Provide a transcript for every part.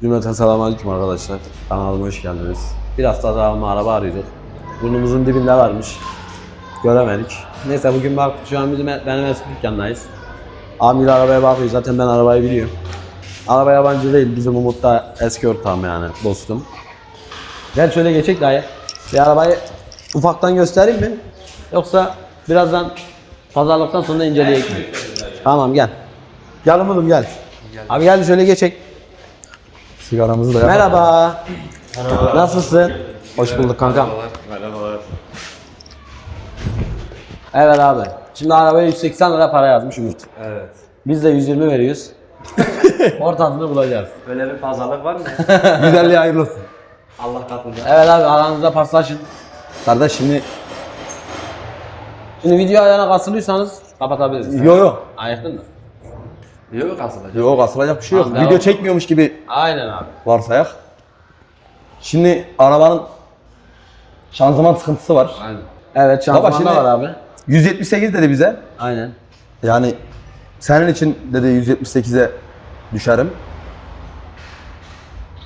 Cümleten selamünaleyküm arkadaşlar. Kanalıma hoş geldiniz. Biraz da dağılma araba arıyorduk. Burnumuzun dibinde varmış. Göremedik. Neyse bugün bak şu an bizim benim eski dükkandayız. Amir arabaya bakıyor zaten ben arabayı biliyorum. Araba yabancı değil bizim Umut da eski ortağım yani dostum. Gel şöyle geçek dayı. Bir arabayı ufaktan göstereyim mi? Yoksa birazdan pazarlıktan sonra inceleyecek mi? Tamam gel. Gel Umut'um gel. Abi gel şöyle geçek. Sigaramızı da yapalım. Merhaba. Nasılsın? Hoş bulduk kankam. Merhabalar. Evet abi. Şimdi arabaya 180 lira para yazmış Umut. Evet. Biz de 120 veriyoruz. Ortasını bulacağız. Böyle bir pazarlık var mı? Güzelliği hayırlı olsun. Allah katında. Evet abi aranızda paslaşın. Kardeş şimdi Şimdi video ayağına kasılıyorsanız kapatabiliriz. yo yo. Ayıktın mı? Yok asılacak. Yo asılacak bir şey yok. Tamam, Video devam. çekmiyormuş gibi Aynen abi. varsayak. Şimdi arabanın şanzıman sıkıntısı var. Aynen. Evet şanzıman şimdi- da var abi. 178 dedi bize. Aynen. Yani senin için dedi 178'e düşerim.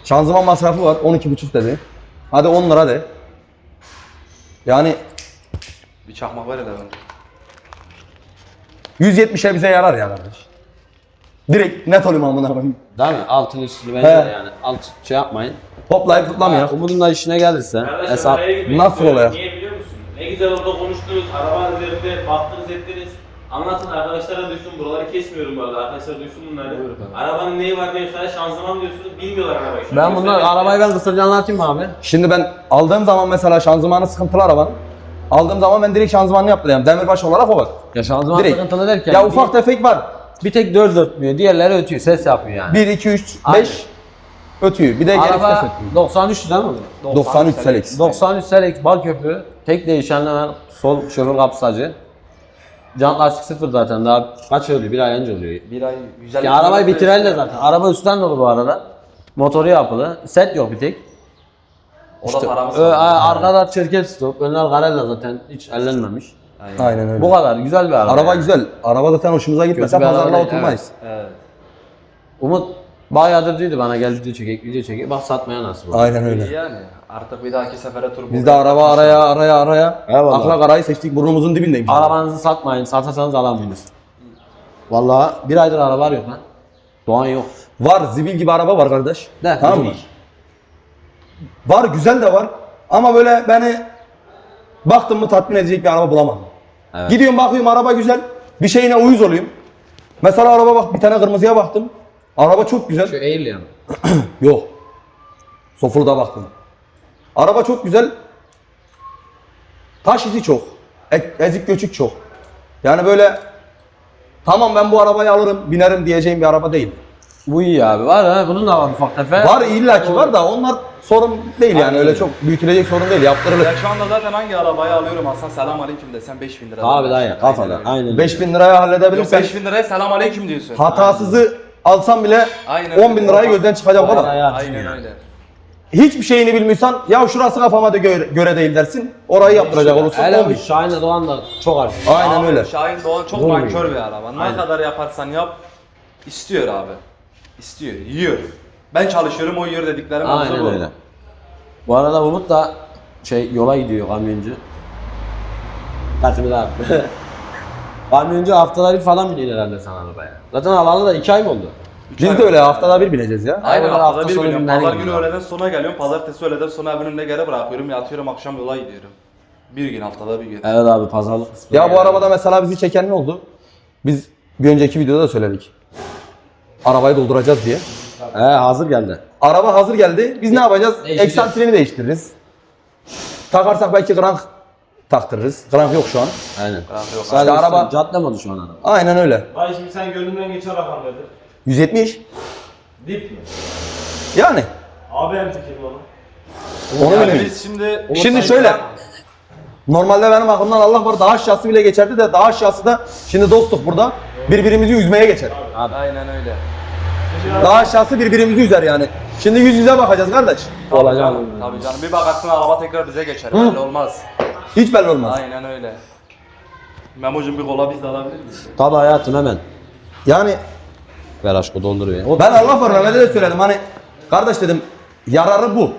Şanzıman masrafı var 12,5 dedi. Hadi 10 lira de. Yani Bir çakmak ver hele bana. 170'e bize yarar ya kardeş. Direkt net olayım amına koyayım. Değil mi? Altın üstü bence He. yani. Alt şey yapmayın. Hoplayıp zıplamıyor. Umut'un da işine gelirse Kardeşim hesap araya girmek nasıl istiyorum. oluyor? Niye biliyor musun? Ne güzel orada konuştunuz, araba üzerinde baktınız ettiniz. Anlatın arkadaşlara duysun, buraları kesmiyorum bu arada, arkadaşlar duysun bunları. Arabanın neyi var yok, sadece şanzıman diyorsunuz, bilmiyorlar arabayı. Şu an Ben bunlar göstereyim. arabayı ben kısaca anlatayım mı abi? Şimdi ben aldığım zaman mesela şanzımanı sıkıntılı arabanın. Aldığım zaman ben direkt şanzımanını yaptırıyorum. Demirbaş olarak o var. Ya şanzıman Direkt. sıkıntılı derken Ya bir, ufak tefek var. Bir tek dört ötmüyor, diğerleri ötüyor, ses yapıyor yani. 1, 2, 3, Aynen. 5 ötüyor. Bir de vites Araba ötüyor. 93 değil mi? 93 Selex. 93 Selex bal köprü. Tek değişenler. Sol şoför kapsacı. Jant lastik sıfır zaten daha kaç oluyor? Bir ay önce oluyor. Bir ay güzel. Ya arabayı bitiren de zaten. Araba üstten dolu bu arada. Motoru yapılı. Set yok bir tek. O da paramız Ö, var. a- arkada çerkez stop. Önler Garella zaten hiç ellenmemiş. Aynen öyle. Bu kadar güzel bir araba. Araba yani. güzel. Araba zaten hoşumuza gitmese Kötü bir araba pazarlığa değil, oturmayız. Evet. Umut bayağıdır diyordu bana gel video çekek video çekek. Bak satmaya nasıl oldu. Aynen İyi öyle. yani. Artık bir dahaki sefere tur Biz de araba araya araya araya Eyvallah. akla karayı seçtik burnumuzun dibindeymiş. Arabanızı satmayın. Satarsanız alamayınız. Vallahi bir aydır araba yok lan. Doğan yok. Var zibil gibi araba var kardeş. De, tamam mı? Var güzel de var. Ama böyle beni baktım mı tatmin edecek bir araba bulamadım. Evet. Gidiyorum bakıyorum araba güzel. Bir şeyine uyuz olayım. Mesela araba bak bir tane kırmızıya baktım. Araba çok güzel. Şu Alien. Yok. Sofulda baktım. Araba çok güzel. Taş izi çok. E- ezik göçük çok. Yani böyle tamam ben bu arabayı alırım, binerim diyeceğim bir araba değil. Bu iyi abi. Var ha. Bunun da var ufak tefek. Var illaki var da onlar sorun değil yani öyle çok büyütülecek sorun değil yaptırılır. Ya şu anda zaten hangi arabayı alıyorum Hasan selam aleyküm desem 5000 lira. Abi dayı kafada. Aynen. Aynen. 5000 liraya Yok halledebilirsen 5000 liraya selam aleyküm diyorsun. hatasızı alsam bile Aynen 10 bin öyle. lirayı gözden çıkacak Aynen. baba. Aynen öyle. Hiçbir şeyini bilmiyorsan ya şurası kafama da göre, göre değil dersin. Orayı yaptıracak olursun. Hele 10 bu bin. Şahin'le Doğan da çok harcı. Aynen Abi, öyle. Şahin Doğan çok Doğru. nankör bir araba. Ne Aynen. kadar yaparsan yap istiyor abi. İstiyor, yiyor. Ben çalışıyorum o yiyor dediklerim Aynen bu. öyle. Bu arada Umut da şey yola gidiyor kamyoncu. Da attı. kamyoncu haftada bir falan biniyor herhalde sana arabaya. Zaten alalı da 2 ay mı oldu? Biz de öyle haftada bir bineceğiz ya. Aynen haftada hafta bir sonu günleri Pazar günü öğleden sonra geliyorum. Pazartesi öğleden sonra evin önüne geri bırakıyorum. Yatıyorum akşam yola gidiyorum. Bir gün haftada bir gün. Evet abi pazarlık kısmı. Ya bu arabada mesela bizi çeken ne oldu? Biz bir önceki videoda da söyledik. Arabayı dolduracağız diye. He hazır geldi. Araba hazır geldi. Biz ne yapacağız? Değiştireceğiz. Eksantrini değiştiririz. Takarsak belki krank taktırırız. Krank yok şu an. Aynen. Yok, Sadece araba- araba şu an araba. Aynen öyle. Ay şimdi sen gönlünden geçen rakam nedir? 170. Dip mi? Yani. Abi hem fikrim onu. Onu Yani biz şimdi Şimdi şöyle. Normalde benim aklımdan Allah var daha aşağısı bile geçerdi de daha aşağısı da şimdi dostluk burada. Birbirimizi yüzmeye geçer. Aynen öyle. Daha aşağısı birbirimizi üzer yani. Şimdi yüz yüze bakacağız kardeş. Olacak. Tabii canım bir bakarsın araba tekrar bize geçer. Belli olmaz. Hiç belli olmaz. Aynen öyle. Memo'cum bir kola biz de alabilir miyiz? Tabii hayatım hemen. Yani Ver aşkı dolduruyor. O ben Allah var Mehmet'e de söyledim hani Kardeş dedim yararı bu.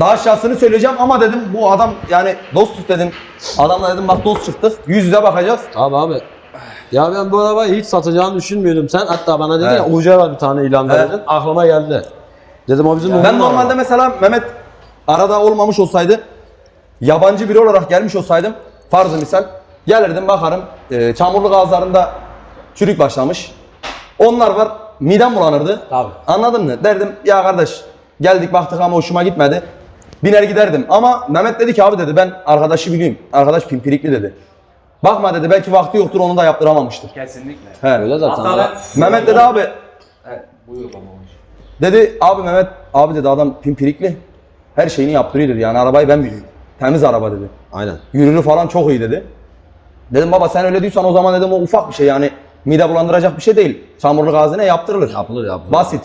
Daha aşağısını söyleyeceğim ama dedim bu adam yani dostuz dedim. Adamla dedim bak dost çıktık. Yüz yüze bakacağız. Abi abi. Ya ben bu arabayı hiç satacağını düşünmüyordum. Sen hatta bana dedin Evet. ya Uca var bir tane ilan Evet. dedin. Aklıma geldi. Dedim o bizim Ben normalde mesela Mehmet arada olmamış olsaydı yabancı biri olarak gelmiş olsaydım farzı misal gelirdim bakarım e, çamurlu gazlarında çürük başlamış. Onlar var midem bulanırdı. Tabii. Anladın mı? Derdim ya kardeş geldik baktık ama hoşuma gitmedi. Biner giderdim ama Mehmet dedi ki abi dedi ben arkadaşı bileyim. Arkadaş pimpirikli dedi. Bakma dedi belki vakti yoktur onu da yaptıramamıştır. Kesinlikle. He. Öyle zaten. Hatta ben... Mehmet dedi abi Evet, buyur baba. Dedi abi Mehmet abi dedi adam pimpirikli. Her şeyini yaptırıyordur yani arabayı ben biliyorum. Temiz araba dedi. Aynen. Yürürü falan çok iyi dedi. Dedim baba sen öyle diyorsan o zaman dedim o ufak bir şey yani mide bulandıracak bir şey değil. Çamurlu gazine yaptırılır. Yapılır yapılır. Basit.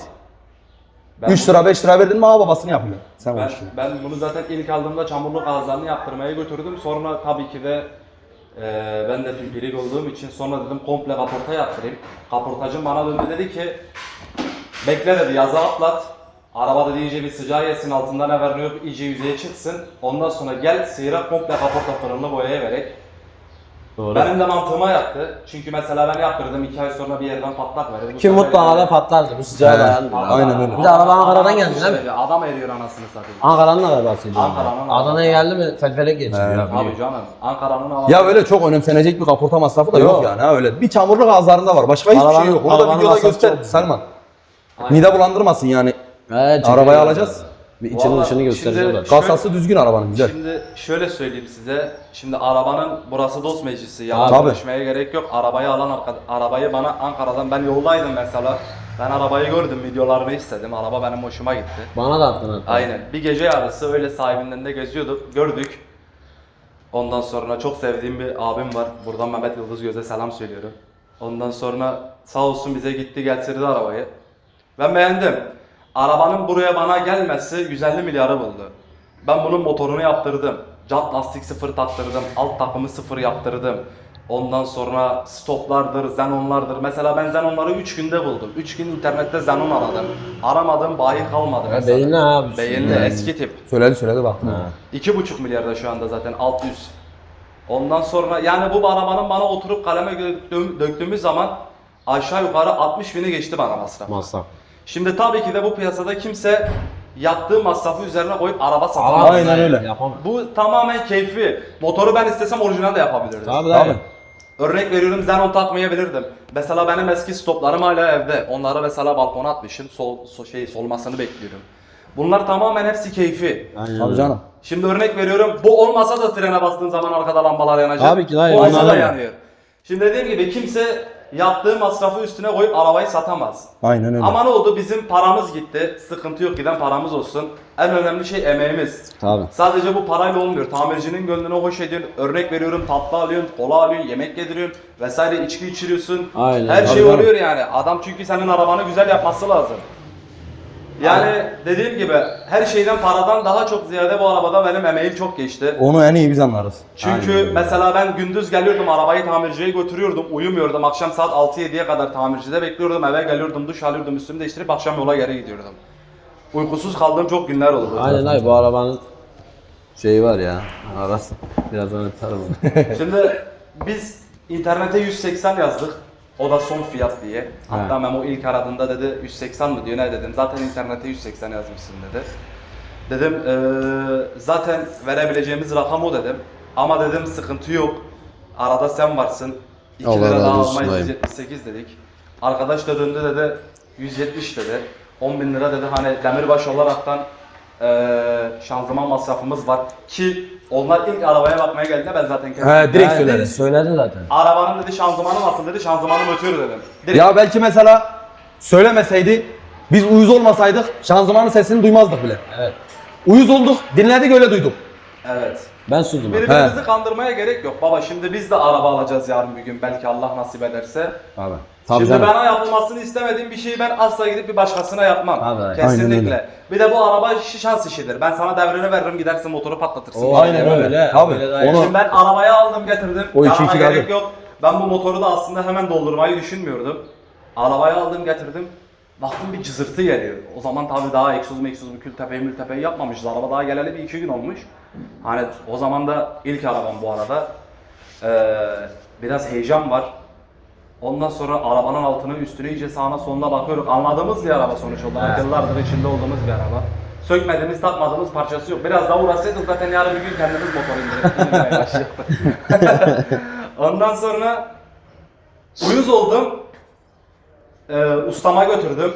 Ben 3 lira 5 lira verdin mi abi babasını yapıyor. Sen Ben, ben bunu zaten ilk aldığımda çamurlu ağızlarını yaptırmaya götürdüm. Sonra tabii ki de e, ben de pimpirik olduğum için sonra dedim komple kaporta yaptırayım. Kaportacım bana döndü dedi ki bekle dedi yazı atlat. Araba dedi iyice bir sıcağı yesin altından ne yok iyice yüzeye çıksın. Ondan sonra gel sıyırak komple kaporta fırınını boyaya verek. Doğru. Benim de mantığıma yattı. Çünkü mesela ben yaptırdım iki ay sonra bir yerden patlak verir. Bu Kim sefer mutlaka yani- da patlardı. Bu sıcağı He. dayanmıyor. Aynen öyle. Bir de araba Ankara'dan geldi değil mi? Şey, Adam eriyor anasını satayım. Ankara'nın arabasıydı. Ankara'nın Adana'ya geldi mi felfelek geçiyor. He. ya. Abi canım Ankara'nın havası. Ya öyle çok önemsenecek bir kaporta masrafı da yok, Yok. yani ha öyle. Bir çamurlu gazlarında var. Başka hiçbir şey yok. Onu da arabanın videoda masrafı göster çok. Selman. Aynen. Mide bulandırmasın yani. Evet, Arabayı çekiyor. alacağız. Bir içini Vallahi dışını şimdi- göstereceğiz. Şöyle- Kasası düzgün arabanın güzel. Şimdi şöyle söyleyeyim size. Şimdi arabanın burası dost meclisi. Yalan Tabii. konuşmaya gerek yok. Arabayı alan arka- arabayı bana Ankara'dan ben yoldaydım mesela. Ben arabayı gördüm, videolarını istedim. Araba benim hoşuma gitti. Bana da attın hatta. Aynen. Bir gece yarısı öyle sahibinden de geziyorduk. Gördük. Ondan sonra çok sevdiğim bir abim var. Buradan Mehmet Yıldız Göz'e selam söylüyorum. Ondan sonra sağ olsun bize gitti getirdi arabayı. Ben beğendim. Arabanın buraya bana gelmesi 150 milyarı buldu. Ben bunun motorunu yaptırdım. Jant lastik sıfır taktırdım. Alt takımı sıfır yaptırdım. Ondan sonra stoplardır, Zenonlardır. Mesela ben Zenonları 3 günde buldum. 3 gün internette Zenon aradım. Aramadım, bayi kalmadı mesela. beyinli abi. Beyinli, eski tip. Söyledi söyledi baktım. Ha. 2,5 milyarda şu anda zaten alt üst. Ondan sonra yani bu arabanın bana oturup kaleme döktüğüm, döktüğümüz zaman aşağı yukarı 60 bini geçti bana masraf. Masraf. Şimdi tabii ki de bu piyasada kimse yaptığı masrafı üzerine koyup araba satamaz. Aynen öyle. Yapamam. Bu tamamen keyfi. Motoru ben istesem orijinal de yapabilirdim. Abi Abi. abi. Örnek veriyorum Xenon takmayabilirdim. Mesela benim eski stoplarım hala evde. Onları mesela balkona atmışım. Sol, so- şey solmasını bekliyorum. Bunlar tamamen hepsi keyfi. Aynen Tabii canım. Şimdi örnek veriyorum. Bu olmasa da frene bastığın zaman arkada lambalar yanacak. Tabii ki, hayır, da da. yanıyor. Şimdi dediğim gibi kimse yaptığı masrafı üstüne koyup arabayı satamaz. Aynen öyle. Ama ne oldu? Bizim paramız gitti. Sıkıntı yok giden paramız olsun. En önemli şey emeğimiz. Tabii. Sadece bu parayla olmuyor. Tamircinin gönlünü hoş ediyorsun. Örnek veriyorum tatlı alıyorsun, kola alıyorsun, yemek yediriyorsun vesaire içki içiriyorsun. Aynen. Her şey Tabii, oluyor yani. Adam çünkü senin arabanı güzel yapması lazım. Yani dediğim gibi her şeyden paradan daha çok ziyade bu arabada benim emeğim çok geçti. Onu en iyi biz anlarız. Çünkü Aynen mesela ben gündüz geliyordum arabayı tamirciye götürüyordum, uyumuyordum. Akşam saat 6-7'ye kadar tamircide bekliyordum, eve geliyordum, duş alıyordum, üstümü değiştirip akşam yola geri gidiyordum. Uykusuz kaldığım çok günler oldu. Aynen abi bu arabanın şeyi var ya. Arası. Birazdan atarım. Şimdi biz internete 180 yazdık. O da son fiyat diye. Hatta Memo ilk aradığında dedi 180 mı diyor ne dedim. Zaten internete 180 yazmışsın dedi. Dedim eee, zaten verebileceğimiz rakam o dedim. Ama dedim sıkıntı yok. Arada sen varsın. 2 Allah lira razı daha olsun almayız dayım. 178 dedik. Arkadaş da döndü dedi 170 dedi. 10 bin lira dedi hani demirbaş olaraktan eee şanzıman masrafımız var ki onlar ilk arabaya bakmaya geldiğinde ben zaten kestim. He direkt Yani söyledi. Söyledi zaten. Arabanın dedi şanzımanı nasıl dedi şanzımanı motoru dedim. Direkt. Ya belki mesela söylemeseydi biz uyuz olmasaydık şanzımanın sesini duymazdık bile. Evet. Uyuz olduk, dinledik öyle duyduk. Evet. Ben abi. Birbirimizi kandırmaya gerek yok. Baba şimdi biz de araba alacağız yarın bir gün belki Allah nasip ederse. Abi. Tabii şimdi canım. bana yapılmasını istemediğim bir şeyi ben asla gidip bir başkasına yapmam. Tabii. Aynen Kesinlikle. öyle. Bir de bu araba işi şans işidir. Ben sana devrini veririm gidersin motoru patlatırsın. O Aynen öyle. öyle. Tabii. Öyle daha. Onu- Şimdi ben arabayı aldım getirdim. O iki gerek geldi. yok. Ben bu motoru da aslında hemen doldurmayı düşünmüyordum. Arabayı aldım getirdim. Baktım bir cızırtı geliyor. O zaman tabii daha egzoz meksoz bir kültepeyi mültepeyi yapmamışız. Araba daha geleli bir iki gün olmuş. Hani o zaman da ilk arabam bu arada. Ee, biraz heyecan var. Ondan sonra arabanın altını üstüne iyice sağına soluna bakıyoruz. Anladığımız bir araba sonuç olarak. Yıllardır içinde olduğumuz bir araba. Sökmediğimiz, takmadığımız parçası yok. Biraz daha uğraşsaydık zaten yarın bir gün kendimiz motor indirip. Ondan sonra uyuz oldum. Ee, ustama götürdüm.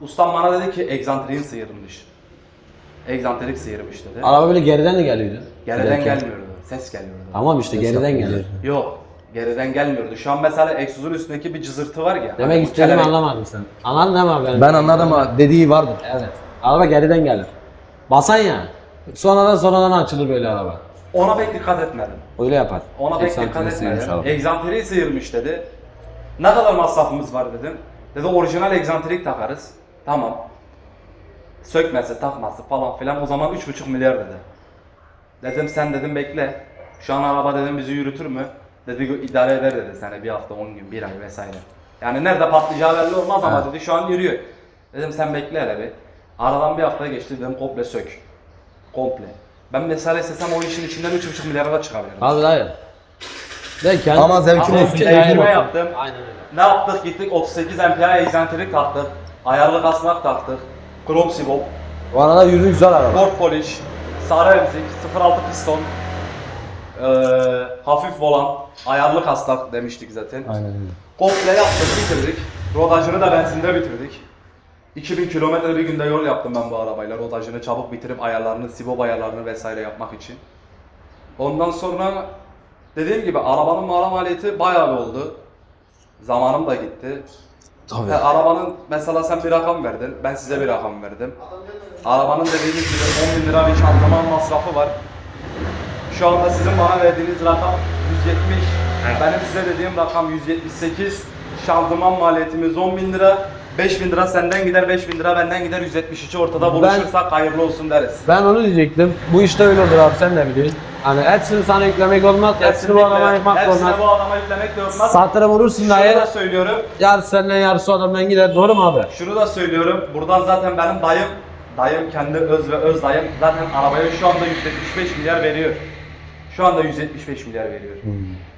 Ustam bana dedi ki egzantriğin sıyırmış. Egzantrik sıyırmış dedi. Araba böyle geriden de geliyordu. Geriden Giderken. gelmiyordu. Ses geliyordu. Tamam işte geriden geliyor. Yok. Geriden gelmiyordu. Şu an mesela egzozun üstündeki bir cızırtı var ya. Demek bu istediğimi kelebek- anlamadın sen. Anladın abi? benim? Ben anladım ama dediği vardır. Evet. Araba geriden gelir. Basan ya. Sonradan sonradan açılır böyle araba. Ona pek dikkat etmedim. Öyle yapar. Ona pek Eksantrisi dikkat sıyırmış etmedim. araba. Egzantriği sıyırmış dedi. Ne kadar masrafımız var dedim. Dedi orijinal egzantrik takarız. Tamam. Sökmesi, takması falan filan o zaman 3,5 milyar dedi. Dedim sen dedim bekle. Şu an araba dedim bizi yürütür mü? Dedi idare eder dedi seni bir hafta 10 gün bir ay vesaire. Yani nerede patlayacağı belli olmaz ama dedi şu an yürüyor. Dedim sen bekle hele bir. Aradan bir hafta geçti dedim komple sök. Komple. Ben mesela istesem o işin içinden 3,5 milyara da çıkabilirim. Abi dayı. Ben kendim... Ama zevkim Ama olsun. Aynen. tecrübe yaptım. Aynen öyle. Ne yaptık? Gittik 38 MPA egzantrik taktık. Ayarlı kasnak taktık. Krom sibop, Bu arada yürü güzel araba. board polish, sarı emzik, 06 piston, eee hafif volan, ayarlı kasnak demiştik zaten. Aynen öyle. Komple yaptık, bitirdik. Rodajını da benzinde bitirdik. 2000 kilometre bir günde yol yaptım ben bu arabayla. Rodajını çabuk bitirip ayarlarını, sibop ayarlarını vesaire yapmak için. Ondan sonra dediğim gibi arabanın mağara maliyeti bayağı bir oldu. Zamanım da gitti. Tabii. He, arabanın mesela sen bir rakam verdin, ben size bir rakam verdim. Arabanın dediğiniz gibi 10 bin lira bir şanzıman masrafı var. Şu anda sizin bana verdiğiniz rakam 170. Benim size dediğim rakam 178. Şanzıman maliyetimiz 10 bin lira. 5 bin lira senden gider, 5 bin lira benden gider. 173'ü ortada buluşursak hayırlı olsun deriz. Ben onu diyecektim. Bu işte öyle olur abi sen de biliyorsun. Hani hepsini sana yüklemek olmaz, hepsini bu adama hepsini olmaz. bu adama yüklemek de olmaz. Sattırım olursun Şunu dayı. da söylüyorum. Yarısı senden yarısı o adamdan gider. Doğru mu abi? Şunu da söylüyorum. Buradan zaten benim dayım, dayım kendi öz ve öz dayım zaten arabaya şu anda 175 milyar veriyor. Şu anda 175 milyar veriyor.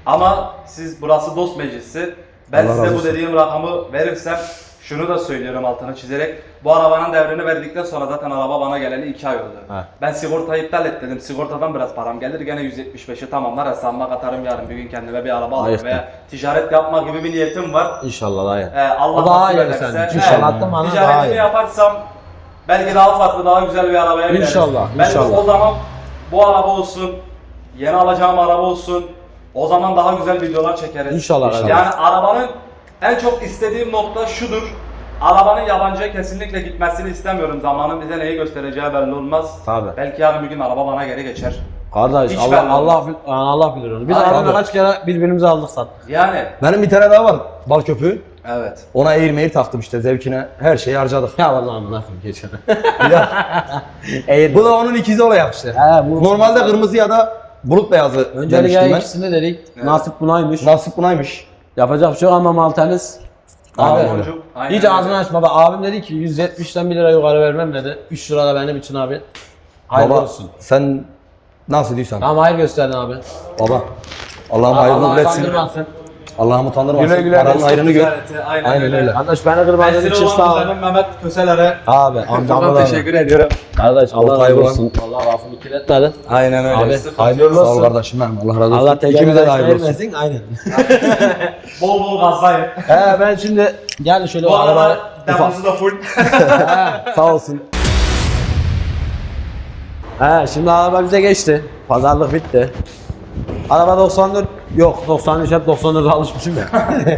Ama siz burası dost meclisi. Ben Allah size razı bu olsun. dediğim rakamı verirsem şunu da söylüyorum altını çizerek. Bu arabanın devrini verdikten sonra zaten araba bana geleli 2 ay oldu. Ha. Ben sigortayı iptal et dedim. Sigortadan biraz param gelir. Gene 175'i tamamlar. Hesabıma katarım yarın bir gün kendime bir araba alırım veya ticaret yapma gibi bir niyetim var. İnşallah dayı. Ee, Allah O daha nasip iyi ederse. senin için. Evet, İnşallah bana daha Ticaretimi iyi. yaparsam belki daha farklı, daha güzel bir arabaya bineriz. İnşallah, Belki inşallah. o zaman bu araba olsun, yeni alacağım araba olsun. O zaman daha güzel videolar çekeriz. İnşallah, İnşallah. Yani arabanın en çok istediğim nokta şudur. Arabanın yabancıya kesinlikle gitmesini istemiyorum. Zamanın bize neyi göstereceği belli olmaz. Tabii. Belki yarın bir gün araba bana geri geçer. Kardeş Hiç Allah belli Allah bil- Allah bilir onu. Biz Aynen. abimle kaç kere birbirimizi aldık sattık. Yani Benim bir tane daha var. Bal köpüğü. evet. Ona eğir meyir taktım işte zevkine. Her şeyi harcadık. Ya vallahi amına koyayım geçene. Bir Eğer bu da onun ikizi olacak işte. He, bu Normalde kırmızı ya da bulut beyazı Öncelik demiştim ben. ikisini dedik. Evet. Nasip bunaymış. Nasip bunaymış. Yapacak bir şey yok ama mal temiz. Aynen Abi, aynen hiç öyle. ağzını açma. Bak abim dedi ki 170'ten 1 lira yukarı vermem dedi. 3 lira da benim için abi. Hayırlı Baba olsun. sen nasıl diyorsan. Tamam hayır gösterdin abi. Baba. Allah'ım hayırlı Allah etsin. utandırmasın. Allah'ım utandırmasın. Güle güle Paranın olsun. hayrını gör. Aynen, Aynen öyle. Kardeş beni kırmadığın için sağ ol. Mehmet Köseler'e Abi amcama da teşekkür ediyorum. Kardeş Allah razı olsun. Allah lafını kirletmedi. Aynen öyle. Abi, hayırlı sağ ol olsun. kardeşim benim. Allah razı olsun. Allah tekerine de hayırlı olsun. vermesin. Aynen. Bol bol gazlayın. He ben şimdi gel şöyle Bu o araba deposu da full. He, sağ olsun. He şimdi araba bize geçti. Pazarlık bitti. Araba 94 yok 93 hep 94'e alışmışım ya.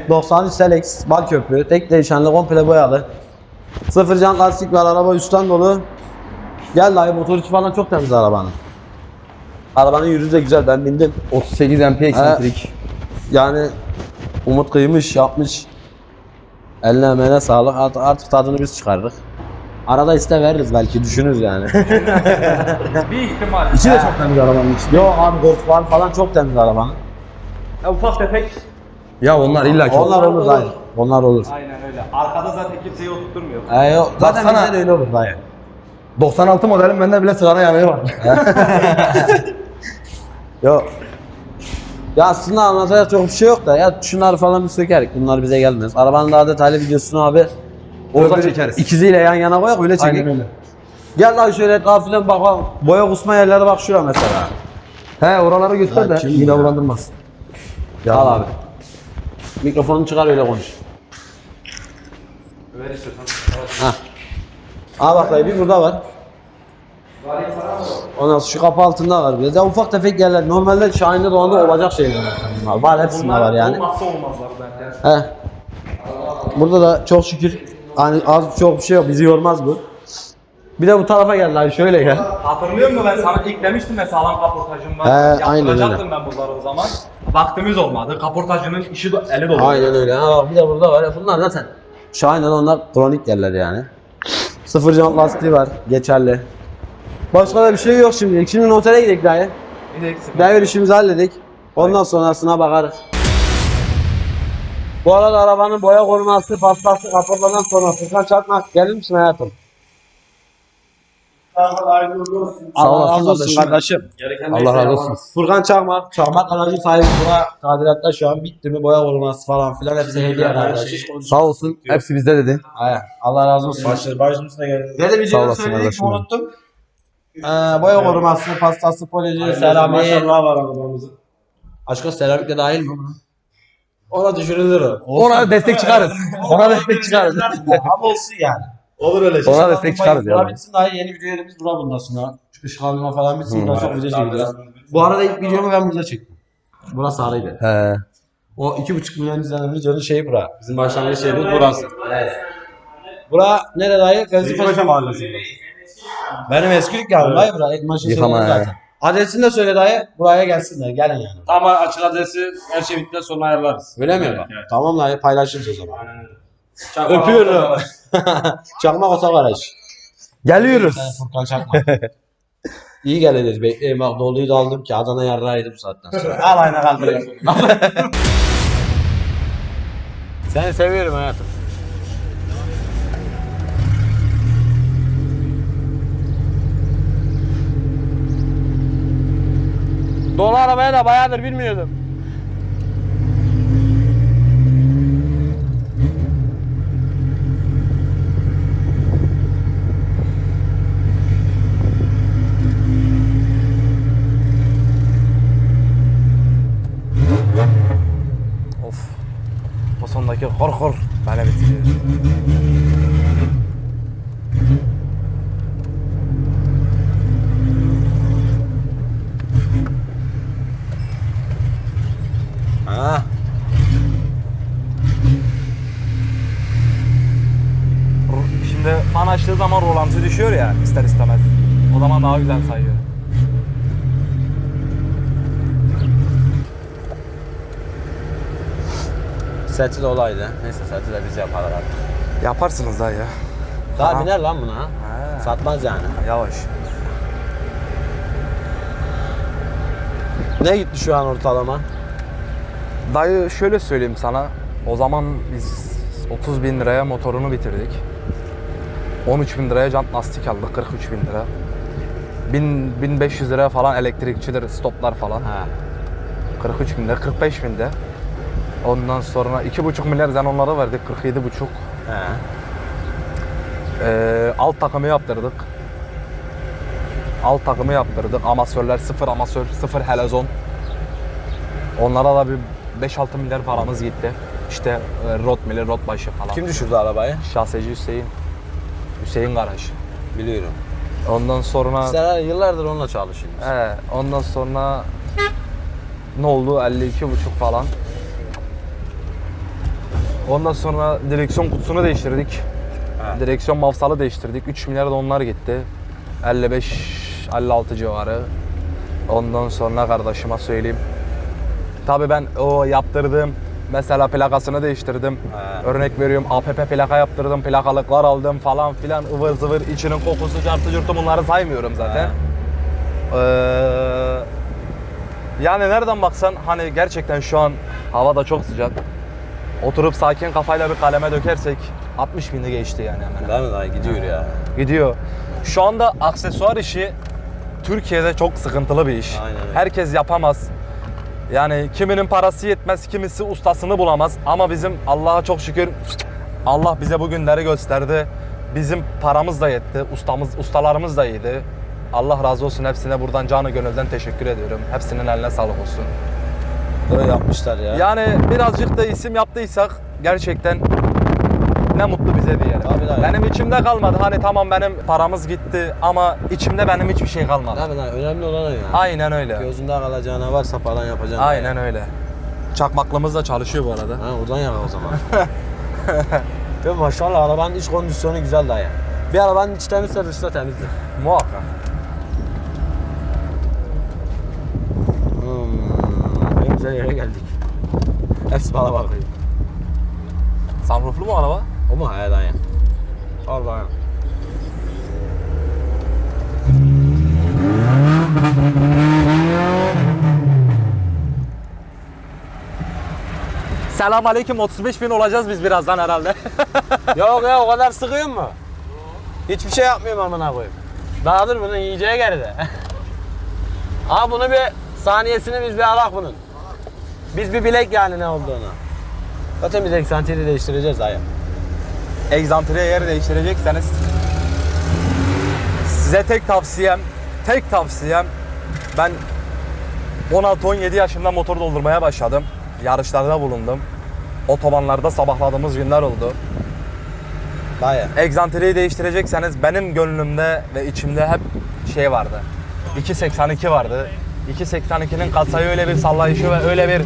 93 Selex, bal köprü, tek değişenli, komple boyalı. Sıfır jant lastik var, araba üstten dolu. Gel dayı motor içi falan çok temiz arabanın. Arabanın yüzü de güzel ben bindim. 38 MP eksantrik. Yani Umut kıymış, yapmış. Eline emeğine sağlık. Artık, artık tadını biz çıkarırız. Arada iste veririz belki düşünürüz yani. bir ihtimal. İçi de çok temiz arabanın içi. Yo abi golf var falan çok temiz arabanın. Ya ufak tefek Ya onlar illa ki Onlar olur zaten. Onlar olur. Aynen öyle. Arkada zaten kimseyi oturtmuyor. Ee, yok, zaten Baksana. bizde de öyle olur dayı. 96 modelim bende bile sigara yanığı var. Yok. Ya aslında anlatacak çok bir şey yok da ya şunları falan bir sökerik. Bunlar bize gelmez. Arabanın daha detaylı videosunu abi Orada çekeriz. İkiziyle yan yana koyak öyle çekek. Aynen öyle. Gel lan şöyle etrafına bakalım. Boya kusma yerlere bak şura mesela. He oraları göster Ya de yine ya? bulandırmaz. Al abi. Mikrofonu çıkar öyle konuş. Ver istiyorsan. Hah. Aa bak dayı bir burada var. Ondan sonra şu kapı altında var. Bir de ufak tefek yerler. Normalde Şahin'de Doğan'da olacak şeyler. Bunlar var hepsinde var yani. Olmazsa olmazlar zaten. He. Burada da çok şükür hani az çok bir şey yok. Bizi yormaz bu. Bir de bu tarafa gel lan şöyle gel. Hatırlıyor musun ben sana ilk demiştim ya sağlam kaportajım var. He, aynen Yaptıracaktım ben bunları o zaman. Vaktimiz olmadı. Kaportajının işi do- eli dolu. Aynen öyle. Ha bak bir de burada var. Bunlar zaten Şahin'den onlar kronik yerler yani. Sıfır jant lastiği var. Geçerli. Başka da bir şey yok şimdi. Şimdi notere gidelim de eksik. Devir işimizi halledik. Ondan sonrasına bakarız. Bu arada arabanın boya koruması, pastası, kaportadan sonra Furkan Çakmak gelir misin hayatım? Allah razı olsun kardeşim. Allah razı olsun. Furkan Çakmak, Çakmak aracı sahibi buna tadilatta şu an bitti mi boya koruması falan filan hepsi hediye kardeşim. Sağ olsun. Hepsi bizde dedi. Aynen. Allah razı olsun. Başlar başımızda geldi. Ne de Sağ videoda olasın söyledik kardeşim. unuttum. Ee, boya koruması, pastası, polici, seramik. Maşallah var arabamızın. Aşkı seramik de dahil mi? Ona düşürülür o. Ona destek çıkarız. Ona destek çıkarız. Ama olsun yani. Olur öyle şey. Ona destek çıkarız Bura ya. bitsin daha yeni videolarımız bura bundan sonra. Şu ışık alma falan bitsin. Burada çok video çekeceğiz. Bu arada ilk videomu ben burada çektim. Burası sarıydı. He. O iki buçuk milyon izlenen videonun şeyi bura. Bizim başlangıç yerimiz burası. Bura nere dayı? Gazipaşa Mahallesi. Benim eski dükkanım dayı bura. Ekmaşı Yıkama söyledi ya. zaten. Adresini de söyle dayı. Buraya gelsinler. Gelin yani. Tam açık adresi her şey bittikten sonra ayarlarız. Öyle mi? Evet. Tamam dayı paylaşırız o zaman. Çakmak Öpüyorum. Çakmak otogaraj. Geliyoruz. Furkan Çakmak. İyi geleceğiz. Bekleyin bak doluyu da aldım ki Adana yarrağıydı bu saatten sonra. Al ayna kaldırayım. Seni seviyorum hayatım. Dolu arabaya da bayağıdır bilmiyordum. Of. O sondaki hor hor bana bitiriyor. Ha. Şimdi fan açtığı zaman ister istemez. O zaman daha güzel sayıyor. Seti de olaydı. Neyse seti de biz yaparlar artık. Yaparsınız daha ya. Daha Aha. biner lan buna. ha. Ha. Satmaz yani. Yavaş. Ne gitti şu an ortalama? Dayı şöyle söyleyeyim sana. O zaman biz 30 bin liraya motorunu bitirdik. 13 bin liraya jant lastik aldık 43 bin lira. 1000, 1500 liraya falan elektrikçidir stoplar falan. Ha. 43 bin lira 45 binde. Ondan sonra 2,5 milyar Zenonlara verdik 47,5. He. Ee, alt takımı yaptırdık. Alt takımı yaptırdık. Amasörler sıfır amasör, sıfır helezon. Onlara da bir 5-6 milyar paramız gitti. İşte e, rot mili, rot başı falan. Kim düşürdü arabayı? Şahseci Hüseyin. Hüseyin Garaj. Biliyorum. Ondan sonra Sen yıllardır onunla çalışıyorsun. he, ondan sonra ne oldu? 52 buçuk falan. Ondan sonra direksiyon kutusunu değiştirdik. Direksiyon mafsalı değiştirdik. 3 milyar da onlar gitti. 55 56 civarı. Ondan sonra kardeşime söyleyeyim. Tabii ben o yaptırdığım mesela plakasını değiştirdim. He. Örnek veriyorum APP plaka yaptırdım, plakalıklar aldım falan filan ıvır zıvır içinin kokusu cartı curtu bunları saymıyorum zaten. Ee, yani nereden baksan hani gerçekten şu an hava da çok sıcak. Oturup sakin kafayla bir kaleme dökersek 60 bini geçti yani hemen. Değil mi dayı? Gidiyor ya. Gidiyor. Şu anda aksesuar işi Türkiye'de çok sıkıntılı bir iş. Aynen. Herkes yapamaz. Yani kiminin parası yetmez, kimisi ustasını bulamaz. Ama bizim Allah'a çok şükür Allah bize bu günleri gösterdi. Bizim paramız da yetti, ustamız, ustalarımız da iyiydi. Allah razı olsun hepsine buradan canı gönülden teşekkür ediyorum. Hepsinin eline sağlık olsun. Böyle yapmışlar ya. Yani birazcık da isim yaptıysak gerçekten ne mutlu bize diyelim. Tabii, tabii. Benim içimde kalmadı. Hani tamam benim paramız gitti ama içimde benim hiçbir şey kalmadı. Mi dayı? Önemli olan o ya. Aynen öyle. Gözünde kalacağına varsa falan yapacaksın. Aynen öyle. Çakmaklımız da çalışıyor bu arada. Ha oradan yak o zaman. ya maşallah arabanın iç kondisyonu güzel dayı. Bir arabanın içi temizse dışı da temizdir. Muhakkak. Hmm, en güzel yere geldik. Hepsi bana bakıyor. Sunrooflu mu araba? O mu? He dayı. Al dayı. Selam aleyküm 35 bin olacağız biz birazdan herhalde. Yok ya o kadar sıkıyor mu? Hiçbir şey yapmıyorum amına koyayım. Daha dur bunun yiyeceği geride. Aa bunu bir saniyesini biz bir alak bunun. Biz bir bilek yani ne olduğunu. Zaten biz eksanteri değiştireceğiz dayı. Egzantriye yer değiştirecekseniz size tek tavsiyem, tek tavsiyem ben 16-17 yaşımda motor doldurmaya başladım. Yarışlarda bulundum. Otobanlarda sabahladığımız günler oldu. Dayı. Egzantriyi değiştirecekseniz benim gönlümde ve içimde hep şey vardı. 282 vardı. 282'nin kasayı öyle bir sallayışı ve öyle bir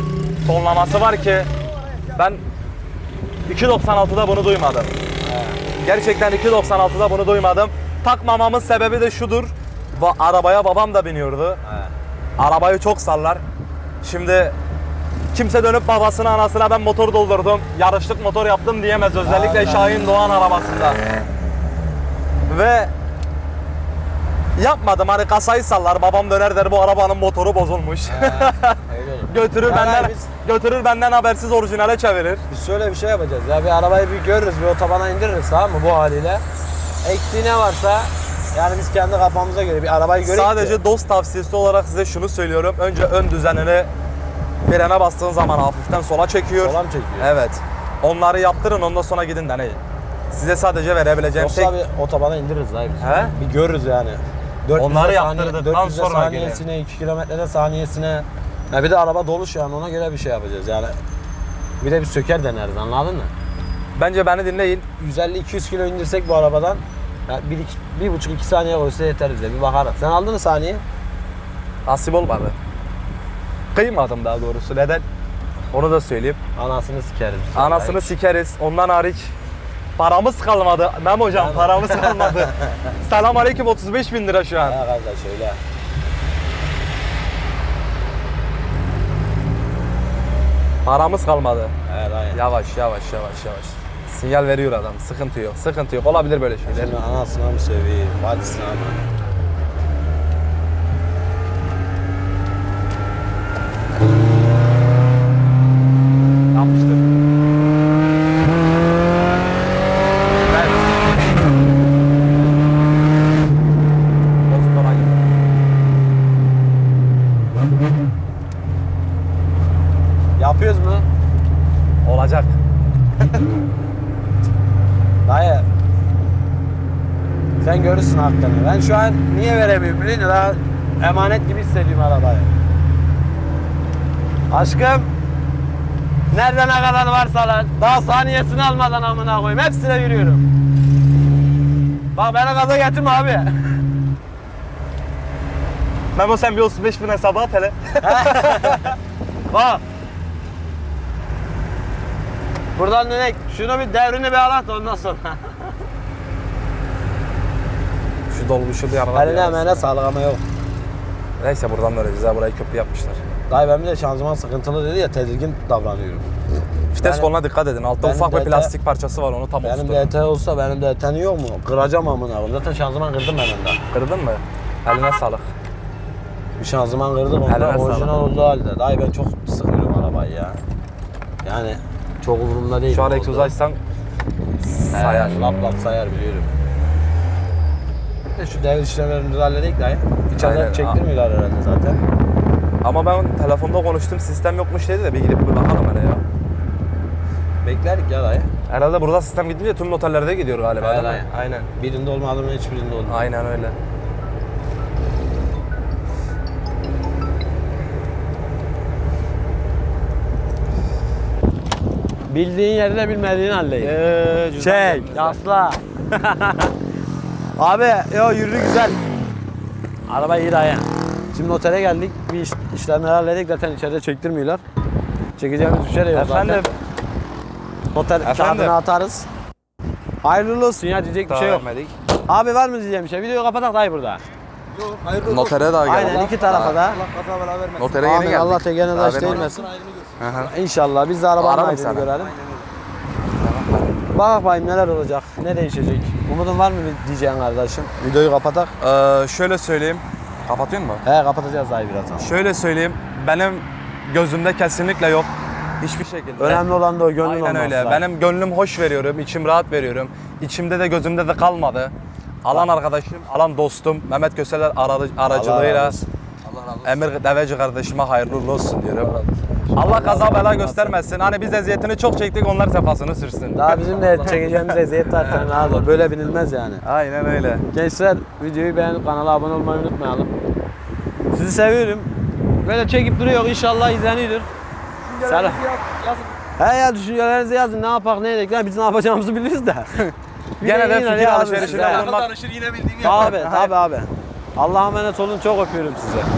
tonlaması var ki ben 296'da bunu duymadım. Gerçekten 296'da bunu duymadım. Takmamamın sebebi de şudur. Va- arabaya babam da biniyordu. Arabayı çok sallar. Şimdi kimse dönüp babasına anasına ben motor doldurdum, yarışlık motor yaptım diyemez. Özellikle Aynen. Şahin Doğan arabasında. Ve yapmadım hani kasayı sallar babam döner der bu arabanın motoru bozulmuş. Götürür Yani benden biz- götürür benden habersiz orijinale çevirir. Biz şöyle bir şey yapacağız ya bir arabayı bir görürüz bir otobana indiririz tamam mı bu haliyle. Eksiği ne varsa yani biz kendi kafamıza göre bir arabayı görelim Sadece dost tavsiyesi olarak size şunu söylüyorum. Önce ön düzenini frene bastığın zaman hafiften sola çekiyor. Sola mı çekiyor? Evet. Onları yaptırın ondan sonra gidin deneyin. Size sadece verebileceğim Yoksa tek bir otobana indiririz biz. He? Bir görürüz yani. 400'e Onları saniye- yaptırdıktan 400'e sonra saniyesine, 2 kilometrede saniyesine. Ya bir de araba dolu şu an ona göre bir şey yapacağız yani. Bir de bir söker deneriz anladın mı? Bence beni dinleyin. 150-200 kilo indirsek bu arabadan ya bir, iki, bir buçuk iki saniye koysa yeter bize bir bakarız. Sen aldın mı saniye? Nasip olmadı. Kıymadım daha doğrusu. Neden? Onu da söyleyeyim. Anasını sikeriz. Anasını sikeriz. Ondan hariç paramız kalmadı. Mem hocam paramız kalmadı. Selam aleyküm 35 bin lira şu an. Ya kardeş öyle. Paramız kalmadı. Evet aynen. Yavaş yavaş yavaş yavaş. Sinyal veriyor adam. Sıkıntı yok. Sıkıntı yok. Olabilir böyle şeyler. Şimdi anasına mı söveyim, bacısına mı? Yapmıştır. Evet. Bozuk olan gibi. Yapıyoruz mu? Olacak. Dayı. Sen görürsün hakkını. Ben şu an niye veremiyorum musun? Daha emanet gibi hissediyorum arabayı. Aşkım. Nerede ne kadar varsa lan. Daha saniyesini almadan amına koyayım. Hepsine yürüyorum. Bak beni gaza getirme abi. Memo sen bir 35 bin hesabı at hele. Bak. Buradan dönek. Şunu bir devrini bir alat ondan sonra. Şu dolmuşu bir aralar. Eline emeğine sağlık ama yok. Neyse buradan döneceğiz ha burayı köprü yapmışlar. Dayı ben bir de şanzıman sıkıntılı dedi ya tedirgin davranıyorum. Vites Benim- koluna dikkat edin. Altta ufak bir plastik parçası var onu tam Benim. DT olsa benim DT'ni yok mu? Kıracağım amına koyayım. Zaten şanzıman kırdım ben ondan. Kırdın mı? Eline sağlık. Bir şanzıman kırdım Eline ondan sağlık. orijinal olduğu halde. Dayı ben çok sıkıyorum arabayı ya. Yani Çok umurumda değil. Şu an oldu. açsan sayar. Lap lap sayar biliyorum. E şu devir işlemlerini de halledik dayı. İçeriden Aynen. çektirmiyorlar herhalde zaten. Ama ben telefonda konuştum sistem yokmuş dedi de bir gidip bir bakalım hele ya. Beklerdik ya dayı. Herhalde burada sistem gidince tüm notellerde gidiyor galiba değil mi? aynen. Aynen. Birinde olmadı mı hiçbirinde olmadı. Aynen öyle. Bildiğin yerde bilmediğini halleyin. Eee Çek, yasla. Abi, yo yürü güzel. Araba iyi dayı. Şimdi otele geldik. Bir iş, işlemleri halledik. Zaten içeride çektirmiyorlar. Çekeceğimiz bir şey de yok Efendim. zaten. Noter Efendim. kağıdını atarız. Hayırlı olsun ya diyecek bir şey yok. vermedik. Abi var mı diyeceğim bir şey? Videoyu kapatak dayı burada. Notere daha geldi. Aynen iki tarafa da. Notere yeni Amin geldik. Allah tegene Daha taş benim- değmesin. Hı hı. İnşallah biz de arabanın Ararım aydını sana. görelim. Bak bakayım neler olacak, ne değişecek. Umudun var mı bir diyeceğin kardeşim? Videoyu kapatak. Ee, şöyle söyleyeyim. Kapatıyor mu? He kapatacağız dayı birazdan. Şöyle söyleyeyim. Benim gözümde kesinlikle yok. Hiçbir şekilde. Önemli olan da o gönlün Aynen olması öyle. lazım. Benim gönlüm hoş veriyorum, içim rahat veriyorum. İçimde de gözümde de kalmadı. Alan arkadaşım, alan dostum Mehmet Köseler aracılığıyla razı olsun. Emir Deveci kardeşime hayırlı uğurlu olsun diyorum. Allah kaza bela göstermesin. Hani biz eziyetini çok çektik, onlar sefasını sürsün. Daha bizim de çekeceğimiz eziyet zaten rahat ol. Böyle binilmez yani. Aynen öyle. Gençler videoyu beğenip kanala abone olmayı unutmayalım. Sizi seviyorum. Böyle çekip duruyor inşallah izleniyordur. Selam. He ya düşüncelerinizi yazın ne yapak ne edelim. Lan Biz ne yapacağımızı biliriz de. Gene de fikir size. bulunmak Tanışır yine bildiğimi Tabi tabi abi. Allah'a emanet olun çok öpüyorum sizi.